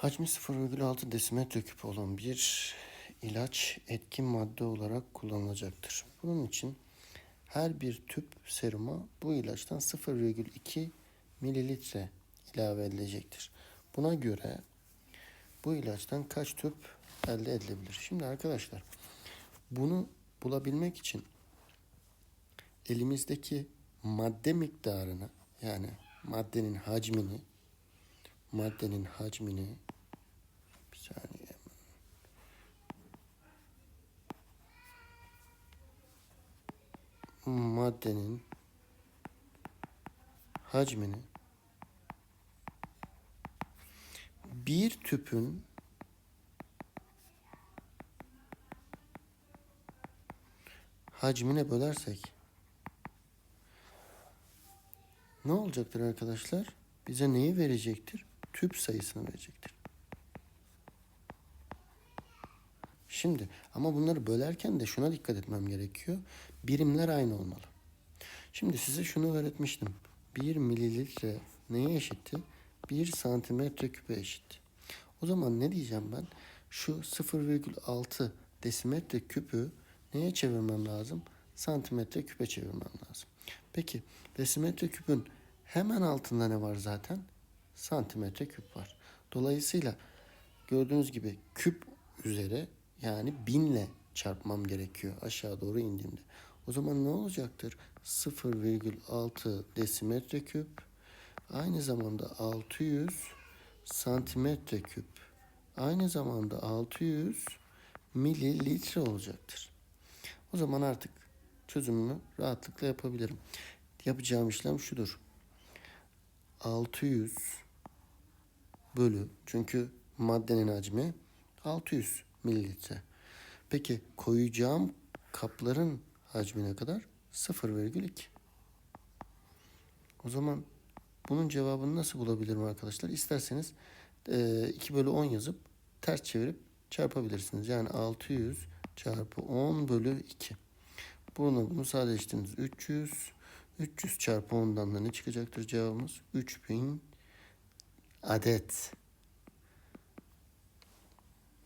Hacmi 0,6 desimetre küp olan bir ilaç etkin madde olarak kullanılacaktır. Bunun için her bir tüp seruma bu ilaçtan 0,2 mililitre ilave edilecektir. Buna göre bu ilaçtan kaç tüp elde edilebilir? Şimdi arkadaşlar bunu bulabilmek için elimizdeki madde miktarını yani maddenin hacmini maddenin hacmini saniye maddenin hacmini bir tüpün hacmine bölersek ne olacaktır arkadaşlar? Bize neyi verecektir? Tüp sayısını verecektir. Şimdi ama bunları bölerken de şuna dikkat etmem gerekiyor. Birimler aynı olmalı. Şimdi size şunu öğretmiştim. 1 mililitre neye eşitti? 1 santimetre küpe eşit. O zaman ne diyeceğim ben? Şu 0,6 desimetre küpü neye çevirmem lazım? Santimetre küpe çevirmem lazım. Peki desimetre küpün hemen altında ne var zaten? Santimetre küp var. Dolayısıyla gördüğünüz gibi küp üzeri yani binle çarpmam gerekiyor aşağı doğru indiğimde. O zaman ne olacaktır? 0,6 desimetre küp aynı zamanda 600 santimetre küp aynı zamanda 600 mililitre olacaktır. O zaman artık çözümümü rahatlıkla yapabilirim. Yapacağım işlem şudur. 600 bölü çünkü maddenin hacmi 600 mililitre. Peki koyacağım kapların hacmi ne kadar? 0,2. O zaman bunun cevabını nasıl bulabilirim arkadaşlar? İsterseniz e, 2 bölü 10 yazıp ters çevirip çarpabilirsiniz. Yani 600 çarpı 10 bölü 2. Bunu bunu sadeleştiriniz. 300 300 çarpı 10'dan da ne çıkacaktır cevabımız? 3000 adet